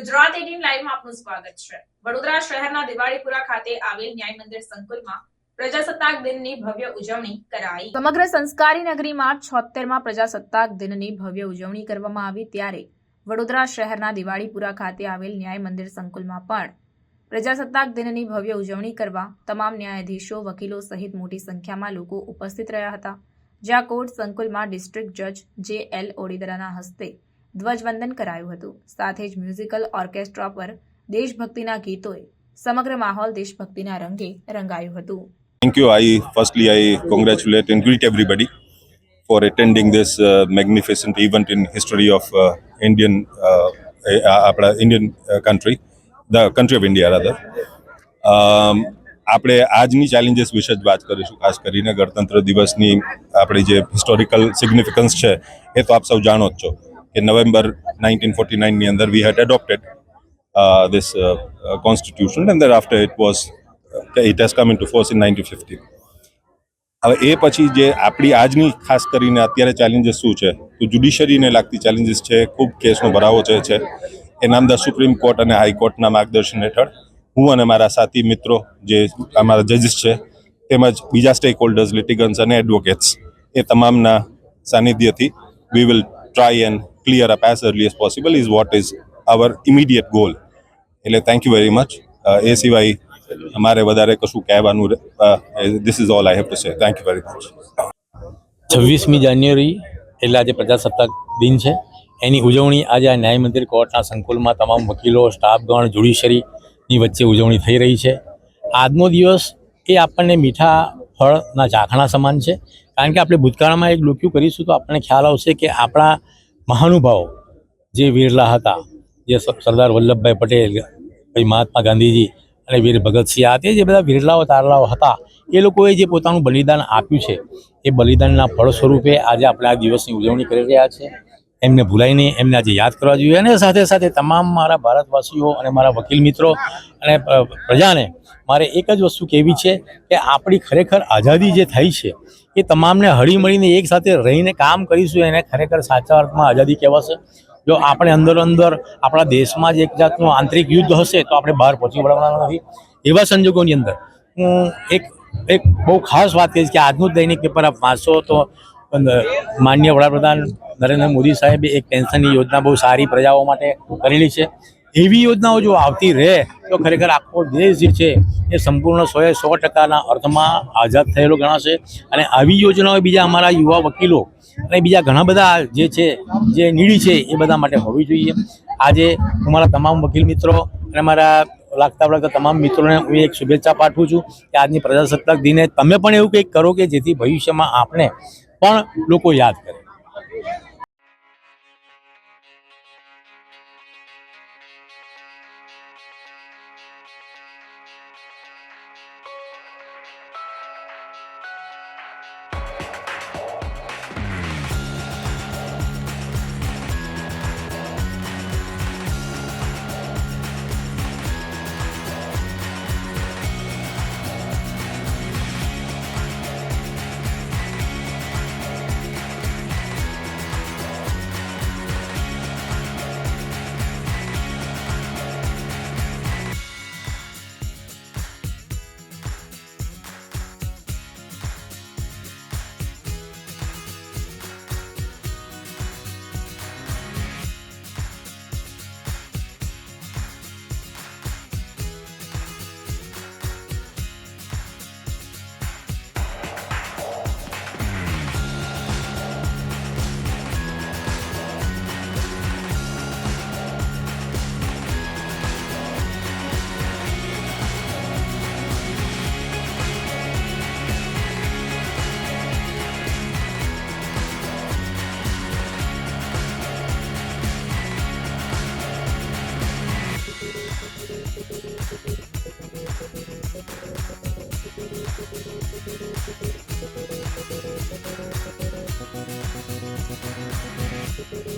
Gujarat eighteen લાઈવમાં આપનું સ્વાગત છે. વડોદરા શહેરના દિવાળીપુરા ખાતે આવેલ ન્યાય મંદિર સંકુલમાં પ્રજાસત્તાક દિનની ભવ્ય ઉજવણી કરાઈ. સમગ્ર સંસ્કારી નગરીમાં છોતેરમાં પ્રજાસત્તાક દિનની ભવ્ય ઉજવણી કરવામાં આવી ત્યારે વડોદરા શહેરના દિવાળીપુરા ખાતે આવેલ ન્યાય મંદિર સંકુલમાં પણ પ્રજાસત્તાક દિનની ભવ્ય ઉજવણી કરવા તમામ ન્યાયાધીશો, વકીલો સહિત મોટી સંખ્યામાં લોકો ઉપસ્થિત રહ્યા હતા. જ્યાં કોર્ટ સંકુલમાં ડિસ્ટ્રિક્ટ જજ જે એલ ઓડીદરાના હસ્તે ધ્વજવંદન કરાયું હતું સાથે જ મ્યુઝિકલ ઓર્કેસ્ટ્રા પર દેશભક્તિના ગીતોએ સમગ્ર માહોલ દેશભક્તિના રંગે રંગાયું હતું I congratulate and greet everybody for attending this uh, magnificent event in history of uh, Indian uh, uh, આપણા uh, country, the country of India rather. Um, આપણે આજની ચેલેન્જીસ વિશે જ વાત કરીશું ખાસ કરીને ગણતંત્ર દિવસની આપણી જે હિસ્ટોરિકલ સિગ્નિફિકન્સ છે એ તો આપ સૌ જાણો જ છો નવેમ્બર નાઇન્ટીન ફોર્ટી નાઇનની અંદર we had adopted this uh, uh, constitution and thereafter it was uh, it has come into force in 1950 હવે એ પછી જે આપણી આજની ખાસ કરીને અત્યારે ચેલેન્જીસ શું છે? તો જ્યુડિશરીને લાગતી ચેલેન્જીસ છે ખૂબ કેસનો ભરાવો જે છે એ નામદાર સુપ્રીમ કોર્ટ અને હાઈકોર્ટના માર્ગદર્શન હેઠળ હું અને મારા સાથી મિત્રો જે અમારા જજીસ છે તેમજ બીજા સ્ટેક હોલ્ડર્સ લિટિગન્સ અને એડવોકેટ્સ એ તમામના સાનિધ્યથી we will try and clear up as early as possible is what is our immediate goal એટલે થેન્ક યુ વેરી મચ એ સિવાય અમારે વધારે કશું કહેવાનું this is all I have to say thank you very much છવ્વીસમી જાન્યુઆરી, એટલે આજે પ્રજાસત્તાક દિન છે. એની ઉજવણી આજે આ ન્યાય મંદિર કોર્ટના સંકુલમાં તમામ વકીલો, સ્ટાફગણ, જ્યુડિશરીની વચ્ચે ઉજવણી થઈ રહી છે. આજનો દિવસ એ આપણને મીઠા ફળના ચાખણા સમાન છે. કારણ કે આપણે ભૂતકાળમાં એક ડોક્યુ કરીશું તો આપણને ખ્યાલ આવશે કે આપણા મહાનુભાવો જે વીરલા હતા, જે સરદાર વલ્લભભાઈ પટેલ, પછી મહાત્મા ગાંધીજી અને વીર ભગતસિંહ, આ તે જે બધા વીરલાઓ, તારલાઓ હતા, એ લોકોએ જે પોતાનું બલિદાન આપ્યું છે, એ બલિદાનના ફળ સ્વરૂપે આજે આપણે આ દિવસની ઉજવણી કરી રહ્યા છે એમને ભૂલાય નહીં એમને આજે યાદ કરવા જોઈએ. અને સાથે સાથે તમામ મારા ભારતવાસીઓ અને મારા વકીલ મિત્રો અને પ્રજાને મારે એક જ વસ્તુ કહેવી છે કે આપણી ખરેખર આઝાદી જે થઈ છે, એ તમામને હળીમળીને એક સાથે રહીને કામ કરીશું એને ખરેખર સાચા અર્થમાં આઝાદી કહેવાશે. જો આપણે અંદર અંદર આપણા દેશમાં જ એક જાતનું આંતરિક યુદ્ધ હશે, તો આપણે બહાર પહોંચી વળવાના નથી. એવા સંજોગોની અંદર હું એક એક બહુ ખાસ વાત કહીશ કે આજનું દૈનિક પેપર આપ વાંચો તો અ, માનનીય વડાપ્રધાન નરેન્દ્ર મોદી સાહેબે એક પેન્શનની યોજના બહુ સારી પ્રજાઓ માટે કરેલી છે. એવી યોજનાઓ જો આવતી રહે તો ખરેખર આખો દેશ જે છે એ સંપૂર્ણ સોએ સો ટકાના અર્થમાં આઝાદ થયેલો ગણાશે. અને આવી યોજનાઓ બીજા અમારા યુવા વકીલો અને બીજા ઘણા બધા જે છે જે નીડી છે એ બધા માટે હોવી જોઈએ. આજે હું મારા તમામ વકીલ મિત્રો અને મારા લાગતા વળગતા તમામ મિત્રોને હું એક શુભેચ્છા પાઠવું છું કે આજની પ્રજાસત્તાક દિને તમે પણ એવું કંઈક કરો કે જેથી ભવિષ્યમાં આપણે પણ લોકો યાદ કરે. Thank you.